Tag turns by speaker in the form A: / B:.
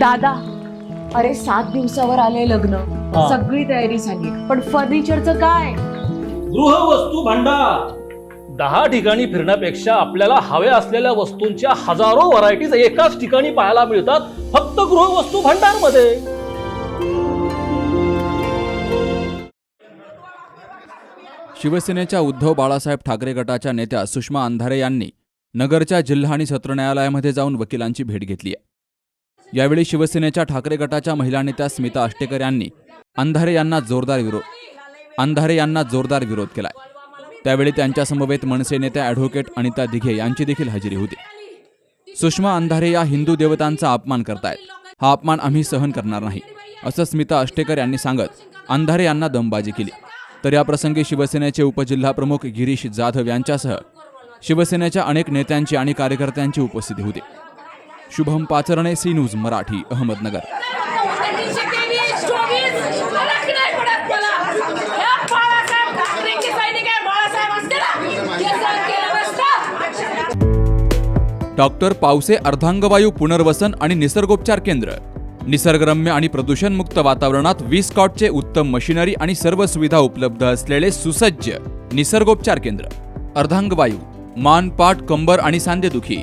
A: दादा अरे सात दिवसावर आले लग्न.
B: हा.
A: सगळी तयारी झाली. पण फर्निचरचं काय?
B: गृहवस्तू भांडार. दहा ठिकाणी फिरण्यापेक्षा आपल्याला हव्या असलेल्या वस्तूंच्या हजारो व्हरायटीज एकाच ठिकाणी पाहायला मिळतात फक्त गृहवस्तू भांडारमध्ये
C: शिवसेनेच्या उद्धव बाळासाहेब ठाकरे गटाच्या नेत्या सुषमा अंधारे यांनी नगरच्या जिल्हा आणि सत्र न्यायालयामध्ये जाऊन वकिलांची भेट घेतली आहे. यावेळी शिवसेनेच्या ठाकरे गटाच्या महिला नेत्या स्मिता आष्टेकर यांनी अंधारे यांना जोरदार विरोध अंधारे यांना जोरदार विरोध केलाय. त्यावेळी त्यांच्यासमवेत मनसे नेत्या ॲडव्होकेट अनिता दिघे यांची देखील हजेरी होती. सुषमा अंधारे या हिंदू देवतांचा अपमान करतायत. हा अपमान आम्ही सहन करणार नाही असं स्मिता अष्टेकर यांनी सांगत अंधारे यांना दमबाजी केली. तर याप्रसंगी शिवसेनेचे उपजिल्हाप्रमुख गिरीश जाधव यांच्यासह शिवसेनेच्या अनेक नेत्यांची आणि कार्यकर्त्यांची उपस्थिती होती. Shubham Pacharne C news Marathi Ahmednagar. Doctor Pawase अर्धांगवायू पुनर्वसन आणि निसर्गोपचार केंद्र. निसर्गरम्य आणि प्रदूषणमुक्त वातावरणात वीस कॉटचे उत्तम मशिनरी आणि सर्व सुविधा उपलब्ध असलेले सुसज्ज निसर्गोपचार केंद्र. अर्धांगवायू मान पाठ कंबर आणि सांधेदुखी.